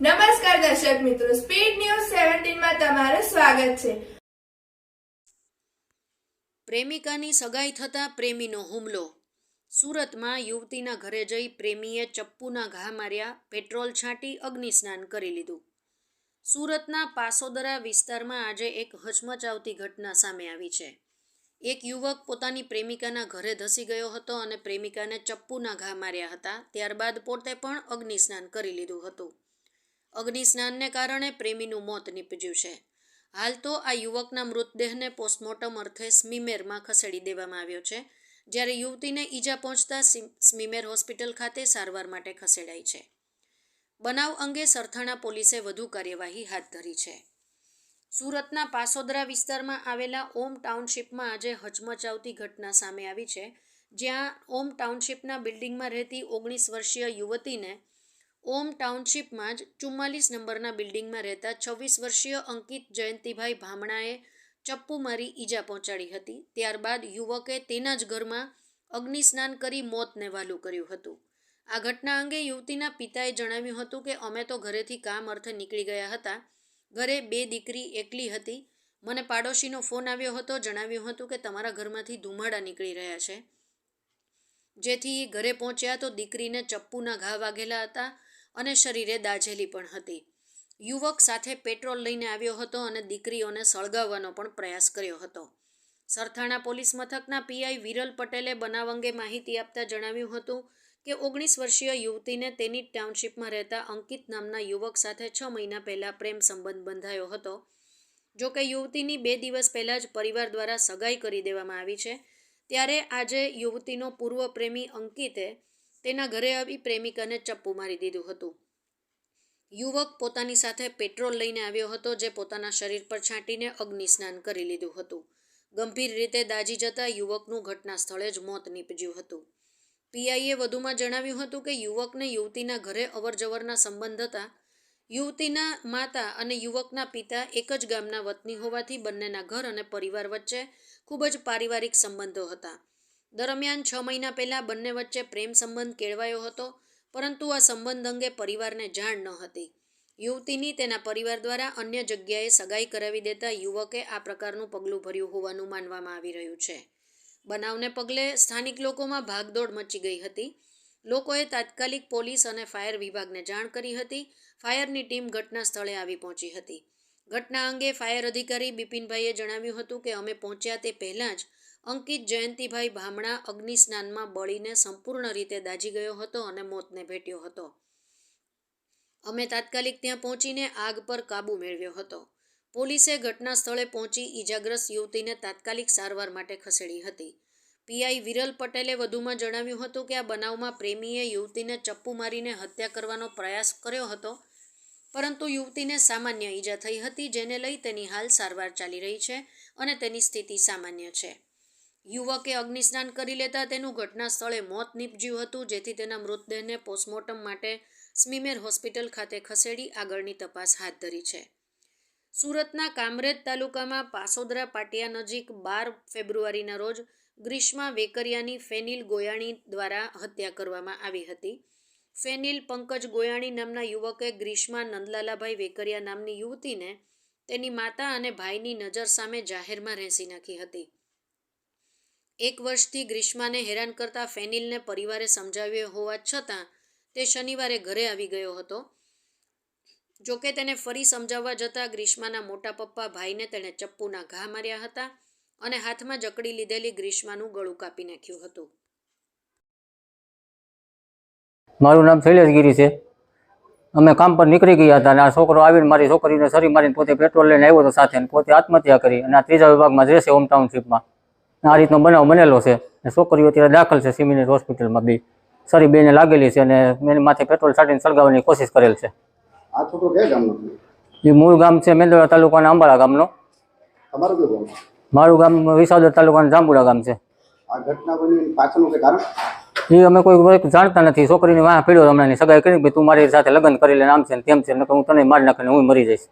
નમસ્કાર દર્શક મિત્રો સ્પીડ ન્યૂઝ સેવન્ટીનમાં તમારું સ્વાગત છે. પ્રેમિકાની સગાઈ થતાં પ્રેમીનો હુમલો. સુરતમાં યુવતીના ઘરે જઈ પ્રેમીએ ચપ્પુના ઘા માર્યા, પેટ્રોલ છાંટી, અગ્નિસ્નાન કરી લીધું. સુરતના પાસોદરા વિસ્તારમાં આજે એક હચમચાવતી ઘટના સામે આવી છે. એક યુવક પોતાની પ્રેમિકાના ઘરે ધસી ગયો હતો અને પ્રેમિકાને ચપ્પુના ઘા માર્યા હતા, ત્યારબાદ પોતે પણ અગ્નિસ્નાન કરી લીધું હતું. અગ્નિસ્નાનને કારણે પ્રેમીનું મોત નીપજ્યું છે. હાલ તો આ યુવકના મૃતદેહને પોસ્ટમોર્ટમ અર્થે સ્મીમેરમાં ખસેડી દેવામાં આવ્યો છે, જ્યારે યુવતીને ઈજા પહોંચતા સિમ- સ્મીમેર હોસ્પિટલ ખાતે સારવાર માટે ખસેડાઈ છે. બનાવ અંગે સરથાણા પોલીસે વધુ કાર્યવાહી હાથ ધરી છે. સુરતના પાસોદરા વિસ્તારમાં આવેલા ઓમ ટાઉનશીપમાં આજે હચમચાવતી ઘટના સામે આવી છે, જ્યાં ઓમ ટાઉનશીપના બિલ્ડિંગમાં રહેતી ઓગણીસ વર્ષીય યુવતીને ઓમ ટાઉનશીપમાં જ ચુમ્માલીસ નંબરના બિલ્ડિંગમાં રહેતા છવ્વીસ વર્ષીય અંકિત જયંતિભાઈ ભામણાએ ચપ્પુ મારી ઈજા પહોંચાડી હતી. ત્યારબાદ યુવકે તેના જ ઘરમાં અગ્નિસ્નાન કરી મોતને વહાલું કર્યું હતું. આ ઘટના અંગે યુવતીના પિતાએ જણાવ્યું હતું કે, અમે તો ઘરેથી કામ અર્થે નીકળી ગયા હતા. ઘરે બે દીકરી એકલી હતી. મને પાડોશીનો ફોન આવ્યો હતો, જણાવ્યું હતું કે, તમારા ઘરમાંથી ધુમાડા નીકળી રહ્યા છે. જેથી ઘરે પહોંચ્યા તો દીકરીને ચપ્પુના ઘા વાગેલા હતા. અને શરીરે દાઝેલી પણ હતી. યુવક સાથે પેટ્રોલ લઈને આવ્યો હતો અને દીકરીઓને સળગાવવાનો પણ પ્રયાસ કર્યો હતો. સરથાણા પોલીસ મથકના પીઆઈ વિરલ પટેલે બનાવ અંગે માહિતી આપતા જણાવ્યું હતું કે, ઓગણીસ વર્ષીય યુવતીને તેની ટાઉનશીપમાં રહેતા અંકિત નામના યુવક સાથે છ મહિના પહેલાં પ્રેમ સંબંધ બંધાયો હતો. જો કે યુવતીની બે દિવસ પહેલાં જ પરિવાર દ્વારા સગાઈ કરી દેવામાં આવી છે. ત્યારે આજે યુવતીનો પૂર્વ પ્રેમી અંકિતે તેના ઘરે આવી પ્રેમિકાને ચપ્પુ મારી દીધું હતું. યુવક પોતાની સાથે પેટ્રોલ લઈને આવ્યો હતો, જે પોતાના શરીર પર છાંટીને અગ્નિસ્નાન કરી લીધું હતું. ગંભીર રીતે દાજી જતા યુવકનું ઘટના સ્થળે જ મોત નીપજ્યું હતું. પીઆઈએ વધુમાં જણાવ્યું હતું કે, યુવકને યુવતીના ઘરે અવરજવરના સંબંધ હતા. યુવતીના માતા અને યુવકના પિતા એક જ ગામના વતની હોવાથી બંનેના ઘર અને પરિવાર વચ્ચે ખૂબ જ પારિવારિક સંબંધો હતા. દરમિયાન છ મહિના પહેલાં બંને વચ્ચે પ્રેમ સંબંધ કેળવાયો હતો, પરંતુ આ સંબંધ અંગે પરિવારને જાણ ન હતી. યુવતીની તેના પરિવાર દ્વારા અન્ય જગ્યાએ સગાઈ કરાવી દેતા યુવકે આ પ્રકારનું પગલું ભર્યું હોવાનું માનવામાં આવી રહ્યું છે. બનાવને પગલે સ્થાનિક લોકોમાં ભાગદોડ મચી ગઈ હતી. લોકોએ તાત્કાલિક પોલીસ અને ફાયર વિભાગને જાણ કરી હતી. ફાયરની ટીમ ઘટના સ્થળે આવી પહોંચી હતી. ઘટના અંગે ફાયર અધિકારી બિપિનભાઈએ જણાવ્યું હતું કે અમે પહોંચ્યા તે પહેલાં જ અંકિત જયંતિભાઈ ભામણા અગ્નિસ્નાનમાં બળીને સંપૂર્ણ રીતે દાજી ગયો હતો અને મોતને ભેટ્યો હતો. અમે તાત્કાલિક ત્યાં પહોંચીને આગ પર કાબુ મેળવ્યો હતો. પોલીસે ઘટના સ્થળે પહોંચી ઈજાગ્રસ્ત યુવતીને તાત્કાલિક સારવાર માટે ખસેડી હતી. પીઆઈ વિરલ પટેલે વધુમાં જણાવ્યું હતું કે આ બનાવમાં પ્રેમીએ યુવતીને ચપ્પુ મારીને હત્યા કરવાનો પ્રયાસ કર્યો હતો પરંતુ યુવતીને સામાન્ય ઈજા થઈ હતી, જેને લઈ તેની હાલ સારવાર ચાલી રહી છે અને તેની સ્થિતિ સામાન્ય છે. યુવકે અગ્નિસ્નાન કરી લેતા તેનું ઘટના સ્થળે મોત નીપજ્યું હતું, જેથી તેના મૃતદેહને પોસ્ટમોર્ટમ માટે સ્મીમેર હોસ્પિટલ ખાતે ખસેડી આગળની તપાસ હાથ ધરી છે. સુરતના કામરેજ તાલુકામાં પાસોદરા પાટિયા નજીક બાર ફેબ્રુઆરીના રોજ ગ્રીષ્મા વેકરિયાની ફેનિલ ગોયાણી દ્વારા હત્યા કરવામાં આવી હતી. ફેનિલ પંકજ ગોયાણી નામના યુવકે ગ્રીષ્મા નંદલાલાભાઈ વેકરિયા નામની યુવતીને તેની માતા અને ભાઈની નજર સામે જાહેરમાં રહેસી નાખી હતી. એક વર્ષથી ગ્રીષ્માને હેરાન કરતા ફેનિલને પરિવારે સમજાવ્યો હોવા છતાં તે શનિવારે ઘરે આવી ગયો હતો. જોકે તેને ફરી સમજાવવા જતાં ગ્રીષ્માના મોટા પપ્પા ભાઈને તેણે ચપ્પુના ઘા માર્યા હતા અને હાથમાં જકડી લીધેલી ગ્રીષ્માનું ગળું કાપી નાખ્યું હતું. મારું નામ શૈલેષગીરી છે. અમે કામ પર નીકળી ગયા હતા અને આ છોકરો આવીને મારી છોકરીને સરી મારીને પોતે પેટ્રોલ લઈને આવ્યો હતો સાથે પોતે આત્મહત્યા કરી અને આ ત્રીજા વિભાગમાં જ રહેશે હોમ ટાઉનશીપમાં આ રીતનો બનાવ બનેલો છે. અને છોકરીઓ અત્યારે દાખલ છે સિમિનેટ હોસ્પિટલમાં બી. સરી બેને લાગેલી છે અને એની માથે પેટ્રોલ છાંટીને સળગાવવાની કોશિશ કરેલ છે. આ છોકરો કયા ગામનો એ મૂળ ગામ છે મેંદોડા તાલુકાના અંબાળા ગામનો. તમારું કયું ગામ? મારું ગામ વિસાવદર તાલુકાના જાંબુડા ગામ છે. આ ઘટના બની પાછળનું કારણ? એ અમે કોઈ જાણતા નથી. છોકરીની વાહ પીડ્યો હમણાં સગાઈ કરી તું મારી સાથે લગ્ન કરી લે આમ છે તેમ છે નકર હું તને મારી નાખીને હું મરી જઈશ.